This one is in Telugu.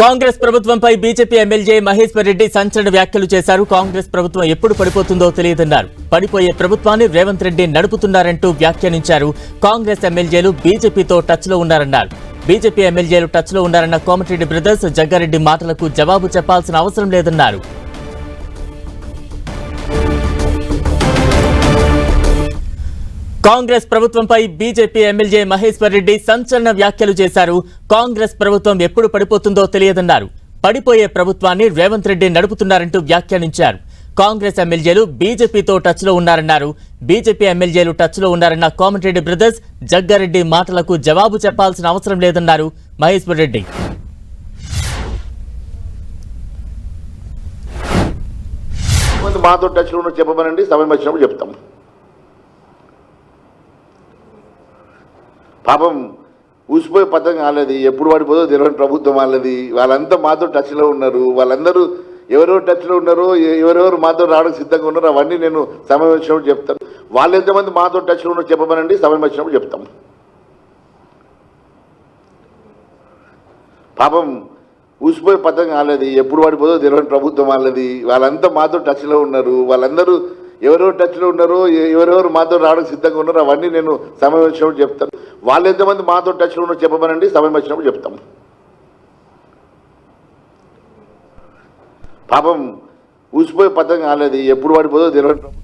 కాంగ్రెస్ ప్రభుత్వంపై బీజేపీ ఎమ్మెల్యే మహేశ్వర్ రెడ్డి సంచలన వ్యాఖ్యలు చేశారు. కాంగ్రెస్ ప్రభుత్వం ఎప్పుడు పడిపోతుందో తెలియదన్నారు. పడిపోయే ప్రభుత్వాన్ని రేవంత్ రెడ్డి నడుపుతున్నారంటూ వ్యాఖ్యానించారు. కాంగ్రెస్ ఎమ్మెల్యేలు బీజేపీతో టచ్లో ఉన్నారన్నారు. బీజేపీ ఎమ్మెల్యేలు టచ్లో ఉన్నారన్న కోమటిరెడ్డి బ్రదర్స్ జగ్గారెడ్డి మాటలకు జవాబు చెప్పాల్సిన అవసరం లేదన్నారు. కాంగ్రెస్ ప్రభుత్వంపై బీజేపీ ఎమ్మెల్యే మహేశ్వర్ రెడ్డి సంచలన వ్యాఖ్యలు చేశారు. కాంగ్రెస్ ప్రభుత్వం ఎప్పుడు పడిపోతుందో తెలియదన్నారు. పడిపోయే ప్రభుత్వాన్ని రేవంత్ రెడ్డి నడుపుతున్నారంటూ వ్యాఖ్యానించారు. కాంగ్రెస్ ఎమ్మెల్యేలు బీజేపీతో టచ్లో ఉన్నారన్నారు. బీజేపీ ఎమ్మెల్యేలు టచ్లో ఉన్నారన్న కోమటిరెడ్డి బ్రదర్స్ జగ్గారెడ్డి మాటలకు జవాబు చెప్పాల్సిన అవసరం లేదన్నారు మహేశ్వర్ రెడ్డి. మాతో టచ్లో ఉన్న చెప్పమనండి. సమయం వచ్చినప్పుడు చెప్తాం. పాపం ఊసిపోయే పథకం కాలేదు. ఎప్పుడు పడిపోదో తెలియని ప్రభుత్వం వాళ్ళది. వాళ్ళంతా మాతో టచ్లో ఉన్నారు. వాళ్ళందరూ ఎవరెవరు టచ్లో ఉన్నారో ఎవరెవరు మాతో రావడానికి సిద్ధంగా ఉన్నారో అవన్నీ నేను సమయం వచ్చినప్పుడు చెప్తాను. వాళ్ళు ఎంతమంది మాతో టచ్లో ఉన్నారో చెప్పమనండి. సమయం వచ్చినప్పుడు చెప్తాం. పాపం ఊసిపోయే పథకం కాలేదు. ఎప్పుడు పడిపోదో తెలియని ప్రభుత్వం వాళ్ళది. వాళ్ళంతా మాతో టచ్లో ఉన్నారు. వాళ్ళందరూ ఎవరెవరు టచ్లో ఉన్నారో ఎవరెవరు మాతో రావడానికి సిద్ధంగా ఉన్నారో అవన్నీ నేను సమయం వచ్చినప్పుడు చెప్తాను. వాళ్ళు ఎంతమంది మాతో టచ్లో ఉన్నారో చెప్పమనండి. సమయం వచ్చినప్పుడు చెప్తాం. పాపం ఊసిపోయే పథకం కాలేదు. ఎప్పుడు వాడిపోదో తెలియదు